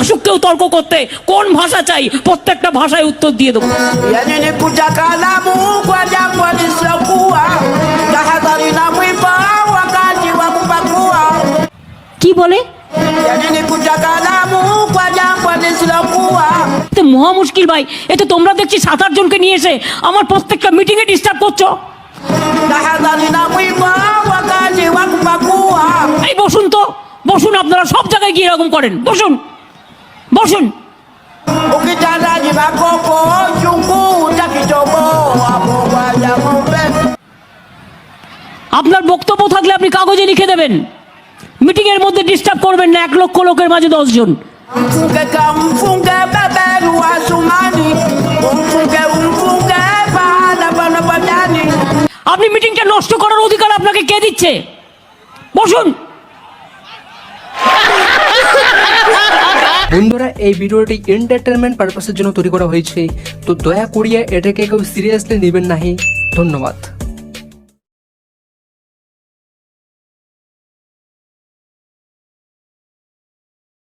আশুককেও তর্ক করতে কোন ভাষা চাই? প্রত্যেকটা ভাষায় উত্তর দিয়ে দেবো। কি বলে? মহা মুশকিল ভাই। এতে তোমরা দেখছি সাত আট নিয়ে এসে আমার প্রত্যেকটা মিটিং ডিস্টার্ব করছ। এই বসুন তো। বসুন আপনারা সব জায়গায় গিয়ে এরকম করেন। বসুন। বসুন। আপনার বক্তব্য থাকলে আপনি কাগজে লিখে দেবেন। মিটিং এর মধ্যে ডিস্টার্ব করবেন না এক লক্ষ লোকের মাঝে দশজন। আপনি মিটিংটা নষ্ট করার অধিকার আপনাকে কে দিচ্ছে? বসুন। বন্ধুরা, এই ভিডিওটি এন্টারটেনমেন্ট পারপাসের জন্য তৈরি করা হয়েছে। তো দয়া করিয়া এটাকে কেউ সিরিয়াসলি নেবেন নাহি। ধন্যবাদ।